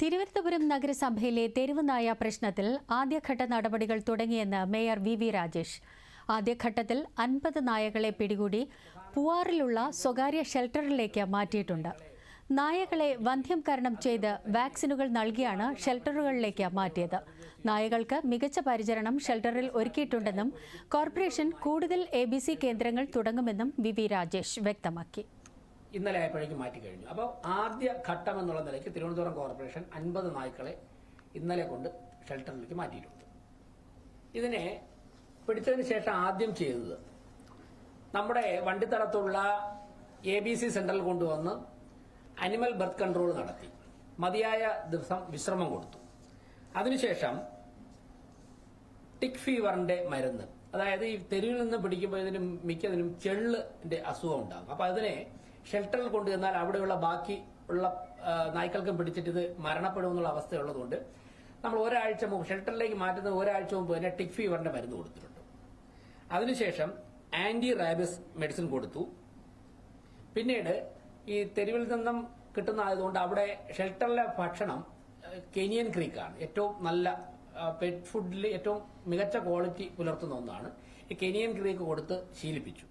തിരുവനന്തപുരം നഗരസഭയിലെ തെരുവുനായ പ്രശ്നത്തിൽ ആദ്യഘട്ട നടപടികൾ തുടങ്ങിയെന്ന് മേയർ വി വി രാജേഷ്. ആദ്യഘട്ടത്തിൽ അൻപത് നായകളെ പിടികൂടി പൂവാറിലുള്ള സ്വകാര്യ ഷെൽട്ടറിലേക്ക് മാറ്റിയിട്ടുണ്ട്. നായകളെ വന്ധ്യംകരണം ചെയ്ത് വാക്സിനുകൾ നൽകിയാണ് ഷെൽട്ടറുകളിലേക്ക് മാറ്റിയത്. നായകൾക്ക് മികച്ച പരിചരണം ഷെൽട്ടറിൽ ഒരുക്കിയിട്ടുണ്ടെന്നും കോർപ്പറേഷൻ കൂടുതൽ എ കേന്ദ്രങ്ങൾ തുടങ്ങുമെന്നും വി രാജേഷ് വ്യക്തമാക്കി. ഇന്നലെ ആയപ്പോഴേക്കും മാറ്റി കഴിഞ്ഞു. അപ്പോൾ ആദ്യ ഘട്ടം എന്നുള്ള നിലയ്ക്ക് തിരുവനന്തപുരം കോർപ്പറേഷൻ അൻപത് നായ്ക്കളെ ഇന്നലെ കൊണ്ട് ഷെൽട്ടറിലേക്ക് മാറ്റിയിട്ടുണ്ട്. ഇതിനെ പിടിച്ചതിന് ശേഷം ആദ്യം ചെയ്തത് നമ്മുടെ വണ്ടിത്തടത്തുള്ള എ ബി സി സെന്ററിൽ കൊണ്ടുവന്ന് അനിമൽ ബർത്ത് കൺട്രോൾ നടത്തി. മതിയായ ദിവസം വിശ്രമം കൊടുത്തു. അതിനുശേഷം ടിക് ഫീവറിന്റെ മരുന്ന് അതായത് ഈ തെരുവിൽ നിന്ന് പിടിക്കുമ്പോൾ ഇതിന് മിക്കതിനും ചെള്ളിന്റെ അസുഖം ഉണ്ടാകും. അപ്പൊ അതിനെ ഷെൽട്ടറിൽ കൊണ്ടുവന്നാൽ അവിടെയുള്ള ബാക്കി ഉള്ള നായ്ക്കൾക്കും പിടിച്ചിട്ട് ഇത് മരണപ്പെടും എന്നുള്ള അവസ്ഥയുള്ളതുകൊണ്ട് നമ്മൾ ഒരാഴ്ച മുമ്പ് ഷെൽട്ടറിലേക്ക് മാറ്റുന്ന ഒരാഴ്ച മുമ്പ് തന്നെ ടിക് ഫീവറിന്റെ മരുന്ന് കൊടുത്തിട്ടുണ്ട്. അതിനുശേഷം ആന്റി റാബിസ് മെഡിസിൻ കൊടുത്തു. പിന്നീട് ഈ തെരുവിൽ നിന്നും കിട്ടുന്ന ആയതുകൊണ്ട് അവിടെ ഷെൽട്ടറിലെ ഭക്ഷണം കെനിയൻ ക്രീക്കാണ് ഏറ്റവും നല്ല പെറ്റ് ഫുഡിൽ ഏറ്റവും മികച്ച ക്വാളിറ്റി പുലർത്തുന്ന ഒന്നാണ്. ഈ കെനിയൻ ക്രീക്ക് കൊടുത്ത് ശീലിപ്പിച്ചു.